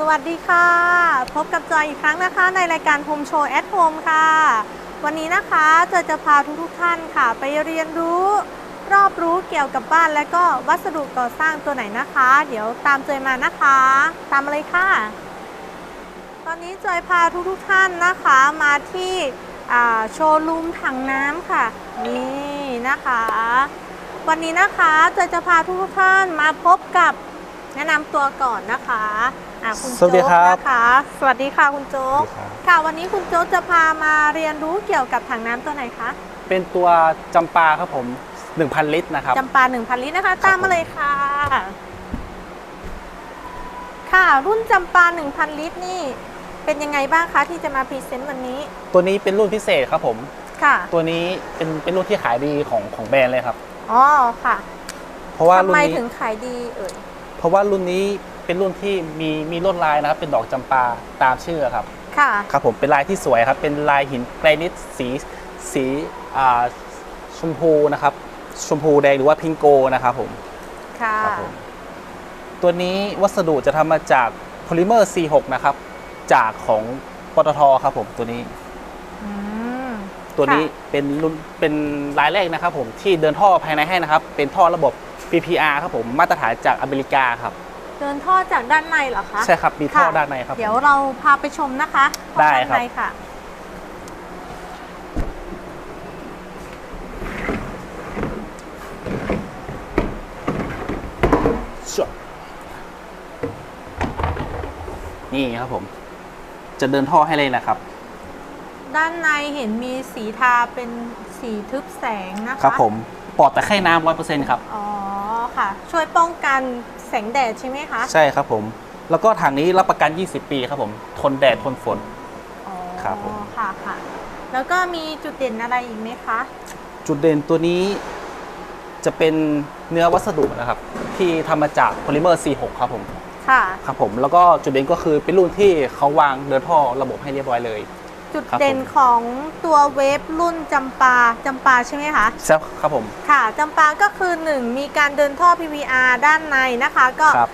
สวัสดีค่ะ พบกับจอยอีกครั้งนะคะในรายการ Home Show at Home ค่ะ วันนี้นะคะจอยจะพาทุกๆท่านค่ะ ไปเรียนรู้รอบรู้เกี่ยวกับบ้านและก็วัสดุก่อสร้างตัวไหนนะคะ เดี๋ยวตามจอยมานะคะ ตามมาเลยค่ะ ตอนนี้จอยพาทุกๆท่านนะคะมาที่โชว์รูมถังน้ำค่ะ นี่นะคะ วันนี้นะคะจอยจะพาทุกๆท่านมาพบกับ แนะนำตัวก่อนนะคะอะคุณสวัสดีโจ๊กครับ นะคะสวัสดีค่ะคุณโจ๊กค่ะวันนี้คุณโจ๊กจะพามาเรียนรู้เกี่ยวกับถังน้ำตัวไหนคะเป็นตัวจำปาครับผม 1,000 ลิตรนะครับ จำปา1,000ลิตรนะคะ ตามมาเลยค่ะ ค่ะรุ่นจำปา1,000ลิตรนี่ เป็นยังไงบ้างคะที่จะมาพรีเซนต์วันนี้ตัวนี้เป็นรุ่นพิเศษครับผม ค่ะตัวนี้เป็นเป็นรุ่นที่ขายดีของของแบรนด์เลยครับ อ๋อค่ะเพราะว่าทำรุ่นไมนี้ถึงขายดีเอ่ยเพ ราะว่ารุ่นนี้เป็นรุ่นที่มีมีลวดลายนะครับ เป็นดอกจำปาตามชื่อครับ ค่ะ ครับผมเป็นลายที่สวยครับ เป็นลายหินแกรนิตสีสีอ่าชมพูนะครับ ชมพูแดงหรือว่าพิงโกนะครับผมค่ะครับผมตัวนี้วัสดุจะทำมาจากโพลิเมอร์ C6 นะครับ จากของปตทครับผมตัวนี้ อืมตัวนี้ค่ะเป็นรุ่นเป็นรายแรกนะครับผมที่เดินท่อภายในให้นะครับ เป็นท่อระบบ PPR ครับผมมาตรฐานจากอเมริกาครับ เดินท่อจากด้านในเหรอคะใช่ครับมีท่อค่ะด้านในครับผมเดี๋ยวเราพาไปชมนะคะห้องได้ด้านครับในค่ะชั่วนี่ครับผม จะเดินท่อให้เลยนะครับ ด้านในเห็นมีสีทาเป็นสีทึบแสงนะคะครับผมปลอดแต่ไข้น้ำร้อยเปอร์เซ็นต์ครับ อ๋อ ค่ะ ช่วยป้องกันแสงแดดใช่ไหมคะใช่ครับผม แล้วก็ถังนี้รับประกัน 20 ปีครับผม ทนแดดทนฝน อ๋อครับผม ค่ะค่ะ แล้วก็มีจุดเด่นอะไรอีกไหมคะจุดเด่นตัวนี้จะเป็นเนื้อวัสดุนะครับ ที่ทำมาจากโพลิเมอร์ C6 ครับผมค่ะ ครับผมแล้วก็จุดเด่นก็คือเป็นรุ่นที่เขาวางเดินท่อระบบให้เรียบร้อยเลย จุดครับเด่นผมของตัวเวฟรุ่นจำปาจำปาใช่ไหมคะใช่ครับผมค่ะจำปาก็คือ 1 มีการเดินท่อ PVR ด้านในนะคะ ก็ครับ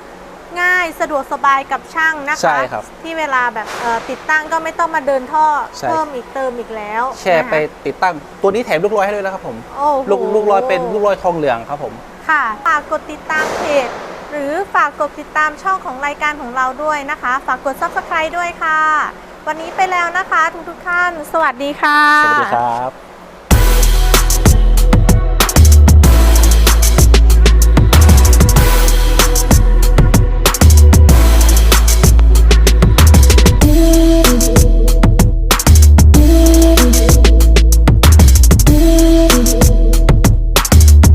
ง่ายสะดวกสบายกับช่างนะคะ ใช่ครับที่เวลาแบบเอ่อติดตั้งก็ไม่ต้องมาเดินท่อใช่ เพิ่มอีกเติมอีกแล้วแช่ไปนะคะติดตั้งตัวนี้แถมลูกร้อยให้ด้วยนะครับผม โอ้โหลูกลูกร้อยเป็นลูกร้อยทองเหลืองครับผม ค่ะฝากกดติดตามเพจหรือฝากกดติดตามช่องของรายการของเราด้วยนะคะ ฝากกด subscribe ด้วยค่ะ วันนี้ไปแล้วนะคะทุกทุกท่าน สวัสดีค่ะ สวัสดีครับ